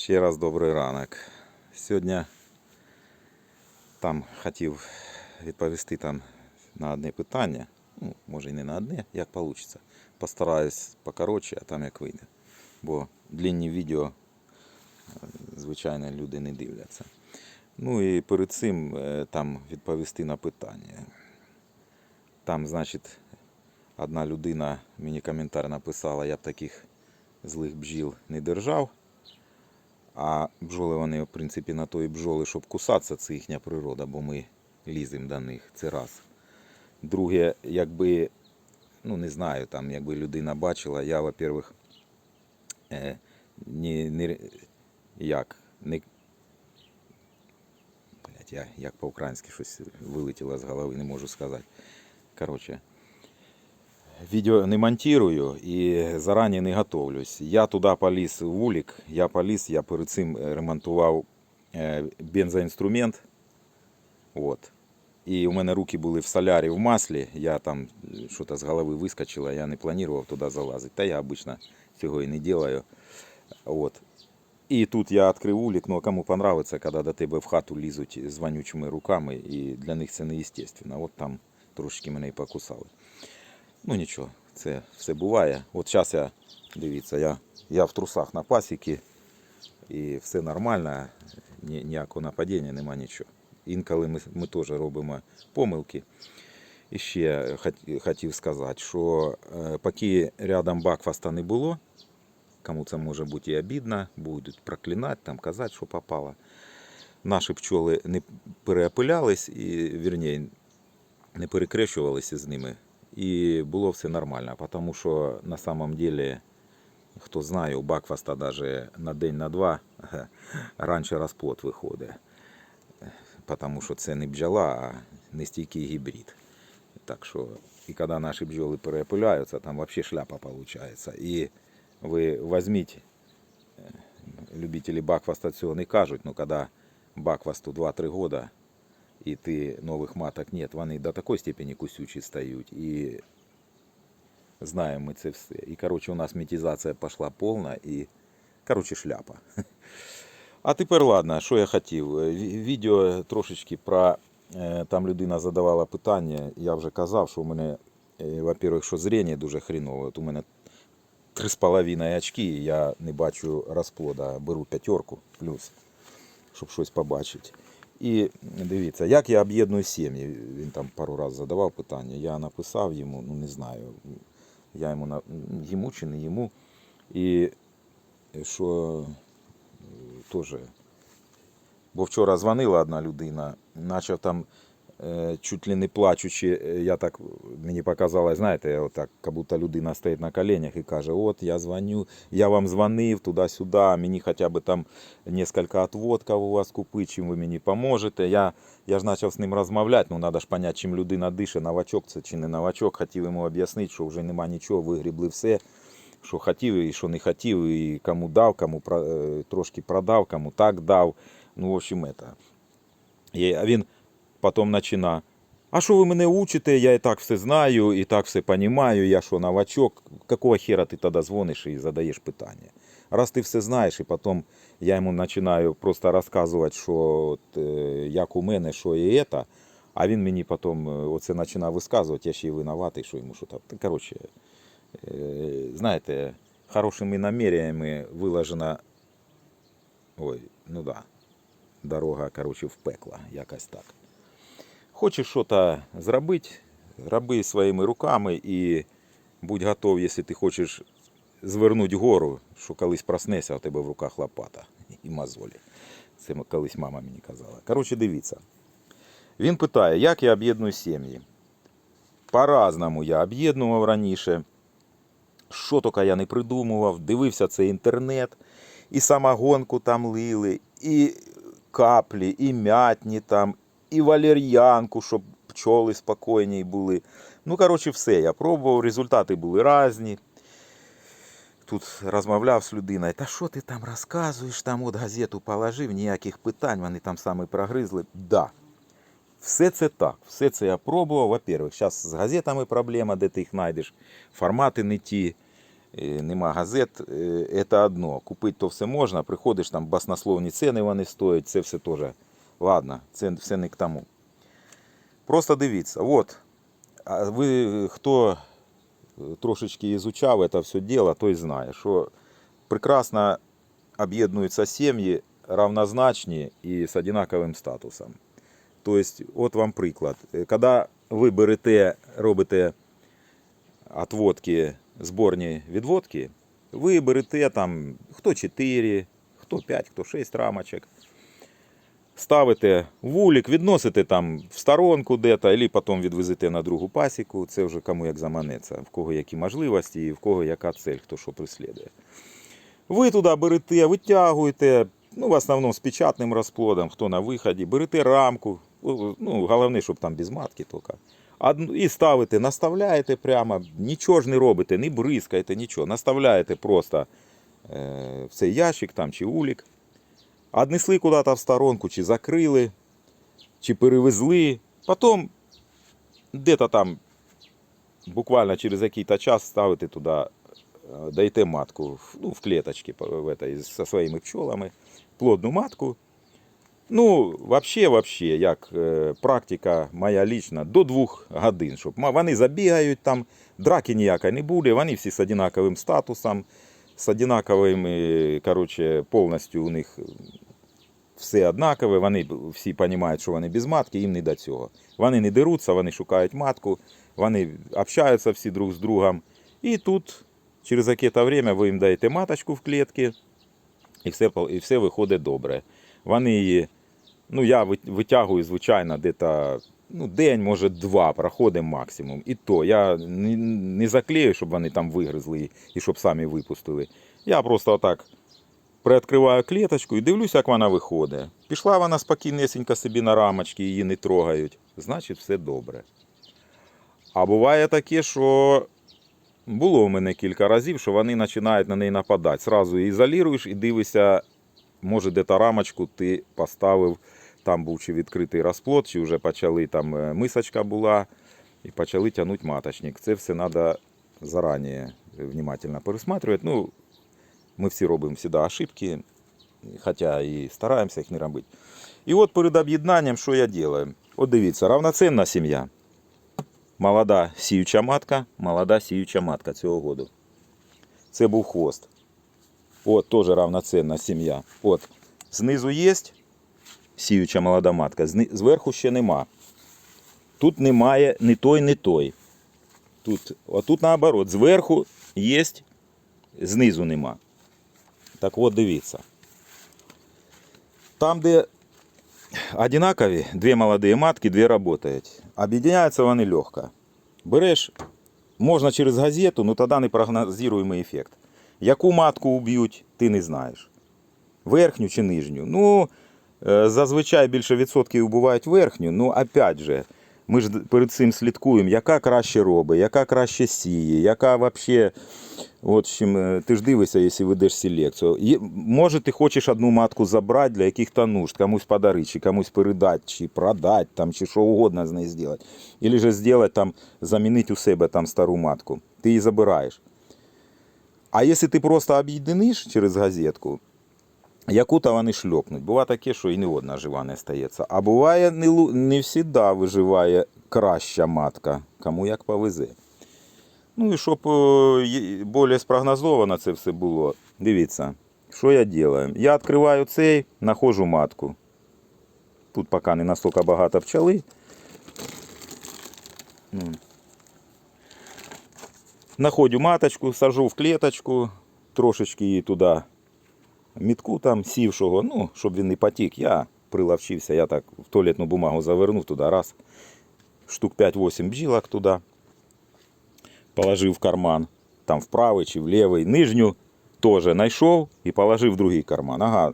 Ще раз добрий ранок. Сьогодні там хотів відповісти там на одне питання. Ну, може і не на одне, як вийде. Постараюсь покоротше, а там як вийде. Бо длинні відео, е, звичайно, люди не дивляться. Ну і перед цим е, там відповісти на питання. Там, значить, одна людина мені коментар написала, я б таких злих бджіл не держав. А бджоли вони, в принципі, на то і бджоли, щоб кусатися, це їхня природа, бо ми ліземо до них. Це раз. Друге, якби, ну не знаю, там, якби людина бачила, я, во-первых, е, не, не, як, не, блядь, я як по-українськи щось вилетіло з голови, не можу сказати. Коротше, Відео не монтирую і зарані не готовлюсь. Я туди поліз в вулик, я поліз, я перед цим е, ремонтував е, бензоінструмент. От. І у мене руки були в солярі в маслі, я там е, щось з голови вискочило, я не планував туди залазити. Та я обично цього і не роблю. От. І тут я відкрив вулик, ну а кому понравиться, коли до тебе в хату лізуть з вонючими руками, і для них це неестественно. От там трошечки мене і покусали. Ну нічого, це все буває. От зараз я, дивіться, я, я в трусах на пасіки і все нормально, ні, ніякого нападіння, нема нічого. Інколи ми, ми теж робимо помилки. І ще хотів сказати, що е, поки рядом Бакфаста не було, кому це може бути і обідно, будуть проклинати, там, казати, що попало. Наші пчоли не переопилялись, і, вірніше, не перекрещувалися з ними. І було все нормально, тому що на самом деле, хто знає, у Бакфаста даже на день, на два раніше розплод виходить. Тому що це не бджола, а нестійкий гібрид. Так що, і коли наші бджоли переопиляються, там взагалі шляпа виходить. І ви візьміть, е, любителі Бакфаста цього не кажуть, але коли Бакфасту 2-3 года, і ти нових маток нет, вони до такої степені кусючі стають. І знаємо ми це все. І коротше, у нас метизація пішла повна і коротше шляпа. А тепер ладно, що я хотів. Е, Відео трошечки про. е, Там людина задавала питання. Я вже казав, що у мене, е, во-первых, що зріння дуже хрінове. От у мене 3,5 очки, я не бачу розплода. Беру п'ятерку плюс, щоб щось побачити. І дивіться, як я об'єдную сім'ї. Він там пару разів задавав питання. Я написав йому, ну не знаю, я йому на- йому чи не йому. І що е, теж. Бо вчора дзвонила одна людина, почав там чуть ли не плачучи, е, я так мені показалось, знаєте, отак, як будто людина стоїть на коленях і каже: От я дзвоню, я вам дзвонив туди-сюди, мені хоча б там несколько отводків у вас купити, чим ви мені поможете. Я, я ж почав з ним розмовляти, ну треба ж зрозуміти, чим людина дише, новачок це чи не новачок. Хотів йому об'яснити, що вже нема нічого, вигрібли все. Що хотів і що не хотів, і кому дав, кому е, трошки продав, кому так дав. Ну, в общем, это. І, він потім почина. А що ви мене учите? Я і так все знаю, і так все розумію, я що, новачок. Какого хера ти тоді дзвониш і задаєш питання? Раз ти все знаєш, і потім я йому починаю просто розказувати, що от, е, як у мене, що і це, а він мені потім е, оце починає висказувати, я ще й винуватий, що йому що там. Коротше, е, знаєте, хорошими намірями виложена. Ой, ну да дорога, коротше, в пекло, якось так. Хочеш щось зробити, роби своїми руками і будь готов, якщо ти хочеш звернути гору, що колись проснешся, а у тебе в руках лопата і мозолі. Це колись мама мені казала. Коротше, дивіться. Він питає, як я об'єдную сім'ї. По-разному я об'єднував раніше. Що тільки я не придумував, дивився цей інтернет, і самогонку там лили, і каплі, і м'ятні там, і валер'янку, щоб пчоли спокійні були. Ну, коротше, все. Я пробував, результати були різні. Тут розмовляв з людиною, та що ти там розказуєш, там от газету положив, ніяких питань, вони там саме прогризли. Да. Все це так, все це я пробував. Во-первых, зараз з газетами проблема, де ти їх знайдеш, формати не ті. е, нема газет, е, це одно. Купити то все можна, приходиш, там баснословні ціни вони стоять, це все теж. Ладно, це все не к тому. Просто дивіться, от, а ви хто е, трошечки ізучав це все діло, той знає, що прекрасно об'єднуються сім'ї равнозначні і з однаковим статусом. Тобто, от вам приклад. Е, Коли ви берете, робите отводки, зборні відводки, ви берете там хто 4, хто 5, хто 6 рамочок. Ставите вулик, відносите там в сторонку де-то, або потім відвезете на другу пасіку. Це вже кому як заманеться, в кого які можливості і в кого яка цель, хто що преслідує. Ви туди берете, витягуєте, ну, в основному з печатним розплодом, хто на виході, берете рамку, ну, головне, щоб там без матки тільки. І ставите, наставляєте прямо, нічого ж не робите, не бризкаєте, нічого. Наставляєте просто е, в цей ящик там, чи улік. Однесли куди-то в сторонку, чи закрили, чи перевезли. Потім де-то там буквально через якийсь час ставите туди, е, даєте матку ну, в клеточки в этой, зі своїми пчолами, плодну матку. Ну, вообще, вообще, як е, практика моя лічна, до двох годин, щоб вони забігають там, драки ніякої не буде, вони всі з однаковим статусом, з однаковими, короче, повністю у них все однакове, вони всі розуміють, що вони без матки, їм не до цього. Вони не деруться, вони шукають матку, вони общаються всі друг з другом. І тут через яке-то время ви їм даєте маточку в клітки, і все, і все виходить добре. Вони її, ну я витягую, звичайно, десь ну, день, може, два проходить максимум. І то я не, заклею, щоб вони там вигризли і- щоб самі випустили. Я просто отак приоткриваю клеточку і дивлюся, як вона виходить. Пішла вона спокійнесенько собі на рамочки, її не трогають. Значить, все добре. А буває таке, що було у мене кілька разів, що вони починають на неї нападати. Сразу її ізолюєш і дивишся, може, де та рамочку ти поставив, там був чи відкритий розплод, чи вже почали там е, мисочка була, і почали тягнути маточник. Це все треба зарані внимательно пересматривати. Ну, ми всі робимо завжди ошибки, хоча і стараємося їх не робити. І от перед об'єднанням, що я роблю? От дивіться, равноцінна сім'я. Молода сіюча матка, молода сіюча матка цього году. Це був хвост. От теж равноцінна сім'я. От знизу є сіюча молода матка, зверху ще нема. Тут немає ні той, ні той. Тут, а тут наоборот, зверху є, знизу нема. Так от дивіться. Там, де одинакові, дві молоді матки, дві працюють. Об'єднаються вони легко. Береш, можна через газету, ну тоді непрогнозуємий ефект. Яку матку уб'ють, ти не знаєш. Верхню чи нижню. Ну, зазвичай більше відсотків бувають верхню, ну опять же, ми ж перед цим слідкуємо, яка краще робить, яка краще сіє, яка взагалі. От чим е, ти ж дивишся, якщо ведеш селекцію. Є- Може, ти хочеш одну матку забрати для яких-то нужд, комусь подарити, чи комусь передати, чи продати, там, чи що угодно з нею зробити. Або ж зробити, там, замінити у себе там, стару матку. Ти її забираєш. А якщо ти просто об'єдниш через газетку, яку-то вони шльопнуть. Буває таке, що і не одна жива не стається. А буває, не, не завжди виживає краща матка, кому як повезе. Ну і щоб е, більш спрогнозовано це все було, дивіться, що я роблю? Я відкриваю цей, знаходжу матку. Тут поки не настільки багато пчели. Находю маточку, сажу в клеточку, трошечки її туди мітку там сівшого, ну, щоб він не потік. Я приловчився, я так в туалетну бумагу завернув туди раз. Штук 5-8 бджілок туди. Положив в карман, там в правий чи в лівий. Нижню теж знайшов і положив в другий карман. Ага.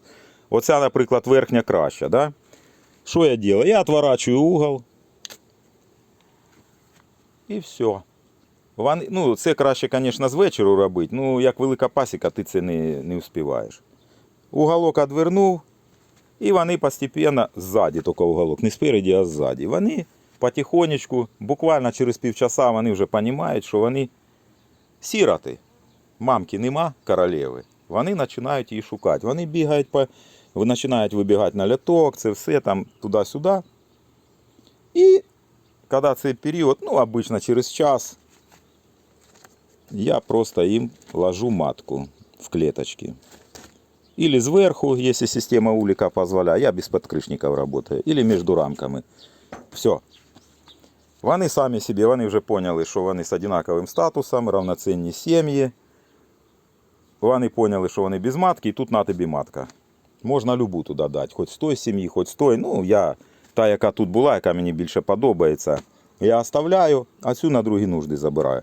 Оця, наприклад, верхня краща. Да? Що я роблю? Я відворачую угол. І все. Вони, ну, це краще, звісно, з вечору робити. Ну, як велика пасіка, ти це не, не успіваєш. Уголок відвернув, і вони постепенно ззаді, тільки уголок, не спереді, а ззаді. Вони потихонечку, буквально через півчаса вони вже розуміють, що вони сіроти. мамки нема королеви, вони починають її шукати. Вони бігають по. Починають вибігати на ляток, це все там туди-сюди. І коли цей період, ну, обично через час, я просто им ложу матку в клеточки. Или сверху, если система улика позволяет, я без подкрышников работаю, или между рамками. Все. Вони самі собі, вони вже поняли, що вони з одинаковим статусом, равноцінні сім'ї. Вони поняли, що вони без матки, і тут на тобі матка. Можна любу туди дати, хоч з тої сім'ї, хоч з тої. Ну, я та, яка тут була, яка мені більше подобається, я оставляю, а цю на другі нужди забираю.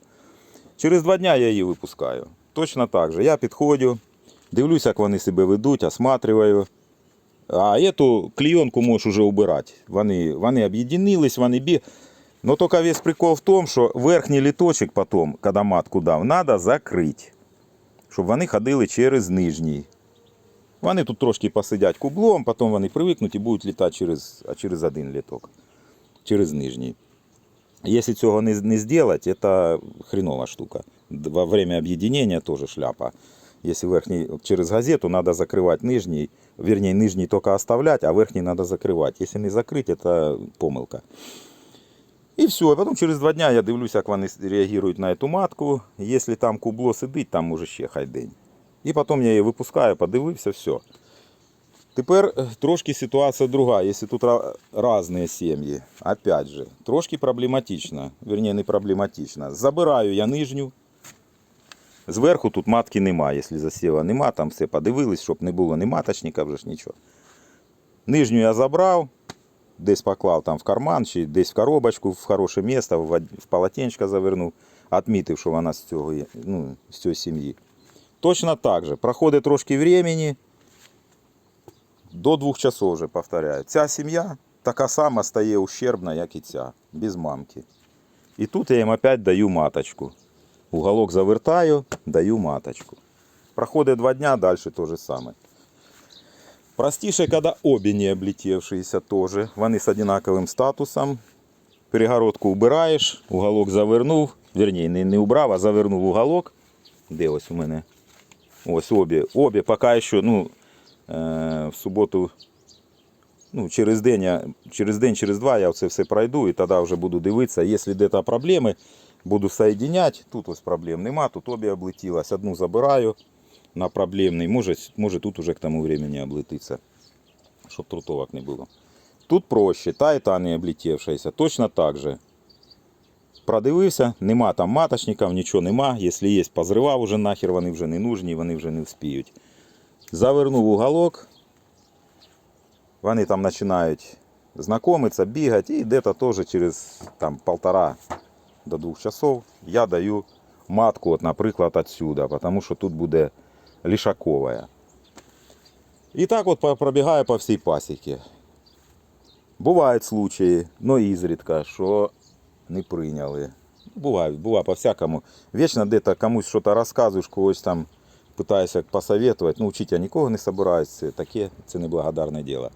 Через два дня я її випускаю. Точно так же. Я підходжу, дивлюся, як вони себе ведуть, осматриваю. А эту клейонку можеш уже убирати. Вони, вони об'єднились, вони бі. Но только весь прикол в тому, що верхній літочок потім, коли матку дав, треба закрити. Щоб вони ходили через нижній. Вони тут трошки посидять кублом, потім вони привикнуть і будуть літати через, а через один літок. Через нижній. Если цього не, не сделать, это хреновая штука. Д- Во время объединения тоже шляпа. Если верхний через газету, надо закрывать нижний, вернее, нижний только оставлять, а верхний надо закрывать. Если не закрыть, это помилка. І все, а потім через два дня я дивлюся, як вони реагують на цю матку. Якщо там кубло сидить, там може ще хай день. І потім я її випускаю, подивився, все. Тепер е, трошки ситуація друга. Якщо тут ра- різні сім'ї, опять же, трошки проблематично. Верніше, не проблематично. Забираю я нижню. Зверху тут матки нема, якщо засіла нема, там все подивились, щоб не було ні маточника, вже ж нічого. Нижню я забрав, десь поклав там в карман, чи десь в коробочку, в хороше місце, в, полотенчко завернув, відмітив, що вона з цього, ну, з цієї сім'ї. Точно так же. Проходить трошки времени, до двох часов вже повторяю. Ця сім'я така сама стає ущербна, як і ця, без мамки. І тут я їм опять даю маточку. Уголок завертаю, даю маточку. Проходить два дня, далі те же саме. Простіше, коли обі не облетівшиеся теж. Вони з одинаковим статусом. Перегородку убираєш, уголок завернув. Верні, не, не убрав, а завернув уголок. Де ось у мене? Ось обі. Обі поки що, ну, е, в суботу, ну, через день, через день, через два я все пройду і тоді вже буду дивитися. Якщо десь проблеми, буду соединяти. Тут ось проблем нема, тут обі облетілась. Одну забираю на проблемний. Може, може тут уже к тому времени облетиться, щоб трутовок не було. Тут проще, та і та не облетівшаяся. Точно так же. Продивився, нема там маточників, нічого нема. Якщо є, позривав уже нахер, вони вже не нужні, вони вже не вспіють. Завернув уголок. Вони там починають знайомитися, бігати, і десь теж через там, полтора до двох часов я даю матку, от, наприклад, отсюда, тому що тут буде лішакова. І так от пробігаю по всій пасіці. Бувають случаї, но ізрідка, що не прийняли. Буває, буває по-всякому. Вічно де-то комусь щось розказуєш, когось там питаєшся посоветувати. Ну, вчити я нікого не собираюсь, це таке, це неблагодарне діло.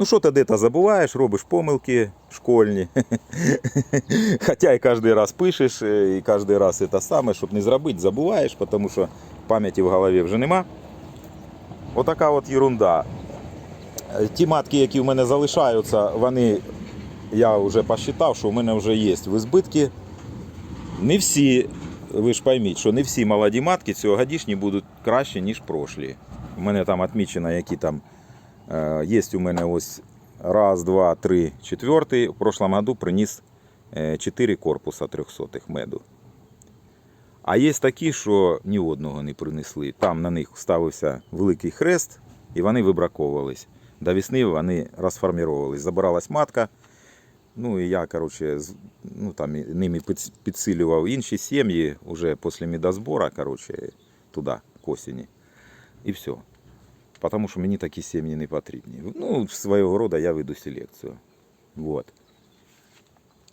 Ну, що ти де-то забуваєш, робиш помилки школьні. Хоча і кожен раз пишеш, е, і кожен раз це саме, щоб не зробити, забуваєш, тому що пам'яті в голові вже нема. Отака от ерунда. Е, Ті матки, які в мене залишаються, вони, я вже посчитав, що в мене вже є в збитки. Не всі, ви ж пойміть, що не всі молоді матки цьогодішні будуть краще, ніж прошлі. У мене там відмічено, які там е, є у мене ось раз, два, три, четвертий. В прошлом году приніс 4 корпуса 300 меду. А є такі, що ні одного не принесли. Там на них ставився великий хрест, і вони вибраковувались. До весни вони розформувались. Забиралась матка. Ну і я, коротше, ну, там, ними підсилював інші сім'ї вже після медозбору, коротше, туди, к осені. І все. Тому що мені такі сім'ї не потрібні. Ну, свого роду я веду селекцію. Вот.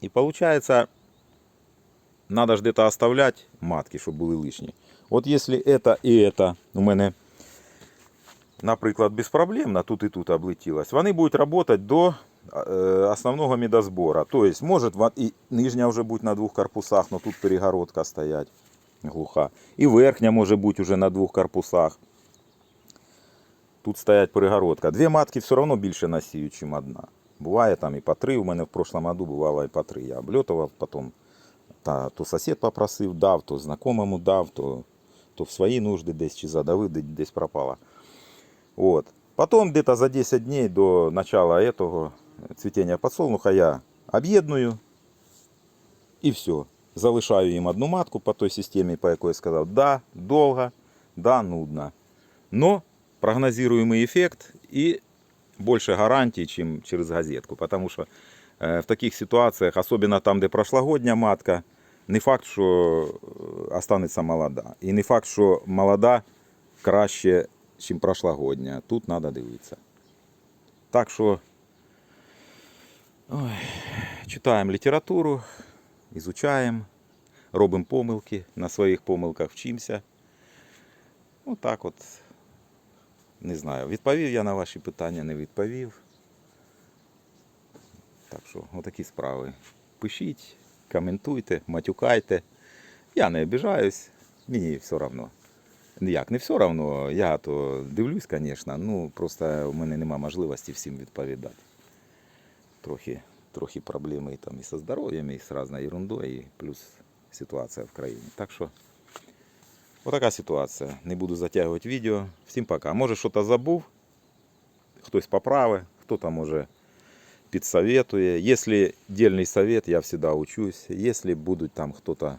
І виходить, надо ж где-то оставлять матки, щоб були лишні. От якщо это і это у мене, наприклад, безпроблемно, тут і тут облетілось, вони будуть працювати до е, основного медозбору. Тобто, може і нижня вже бути на двох корпусах, але тут перегородка стоять. глуха. І верхня може бути уже на двох корпусах. Тут стоять перегородка. Дві матки все одно більше насіють, ніж одна. Буває там і по три. У мене в прошлому году бувало і по три. Я обльотував, потім та, то сусід попросив, дав, то знайомому дав, то, то в свої нужди десь чи задавив, де- десь пропало. Вот. Потом где-то за 10 дней до начала этого цветения подсолнуха я об'єдную і все. Залишаю їм одну матку по той системі, по якій сказав, да, довго, да, нудно. Но прогнозируемый эффект и больше гарантий, чем через газетку. Потому что э, в таких ситуациях, особенно там, де прошлогодня матка, не факт, що е, останеться молода. І не факт, що молода краще, ніж прошлогодня. Тут треба дивитися. Так що ой, читаємо літературу, ізучаємо, робимо помилки, на своїх помилках вчимося. Отак от. Не знаю, відповів я на ваші питання, не відповів. Так що, отакі справи. Пишіть, коментуйте, матюкайте. Я не обіжаюсь, мені все одно. Як, не все одно, я то дивлюсь, звісно, ну просто в мене нема можливості всім відповідати. Трохи, трохи проблеми там і зі здоров'ям, і з різною ерундою, і плюс ситуація в країні. Так що Отака ситуація. Не буду затягувати відео. Всім пока. Може щось забув, хтось поправить, хто-то може підсоветує. Якщо дельний совет, я завжди учусь. Якщо будуть там хто-то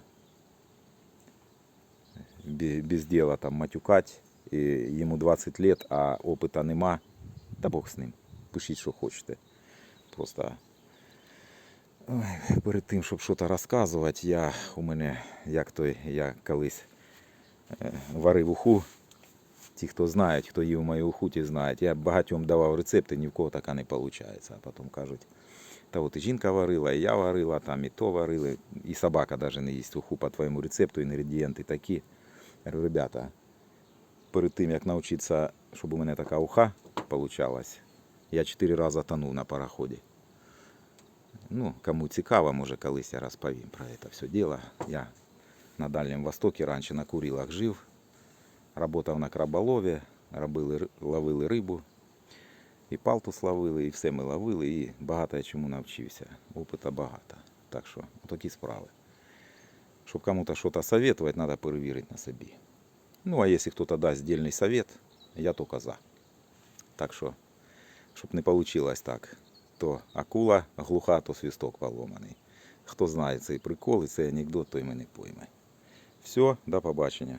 бе- без дела там матюкать, і йому 20 лет, а опита нема, та Бог з ним. Пишіть, що хочете. Просто ой, перед тим, щоб щось розказувати, я у мене, як той, я колись е, Варив уху. Ті, хто знають, хто їв мою уху, ті знають. Я багатьом давав рецепти, ні в кого така не виходить. А потім кажуть, та от і жінка варила, і я варила, там і то варили, і собака навіть не їсть уху по твоєму рецепту, інгредієнти такі. Я говорю, ребята, перед тим, як навчитися, щоб у мене така уха получалась, я чотири рази тонув на пароході. Ну, кому цікаво, може колись я розповім про це все діло. Я на Дальнем Востоке раніше на Курилах жив, работав на краболові, робили, ловили рибу, і палтус ловили, і все ми ловили, і багато я чому навчився. Опита багато. Так що, такі справи. Щоб кому-то щось советувати, треба перевірити на собі. Ну, а якщо хтось дасть дільний совет, я тільки за. Так що, щоб не вийшло так, то акула глуха, то свісток поломаний. Хто знає цей прикол і цей анекдот, той мене пойме. Все, до побачення.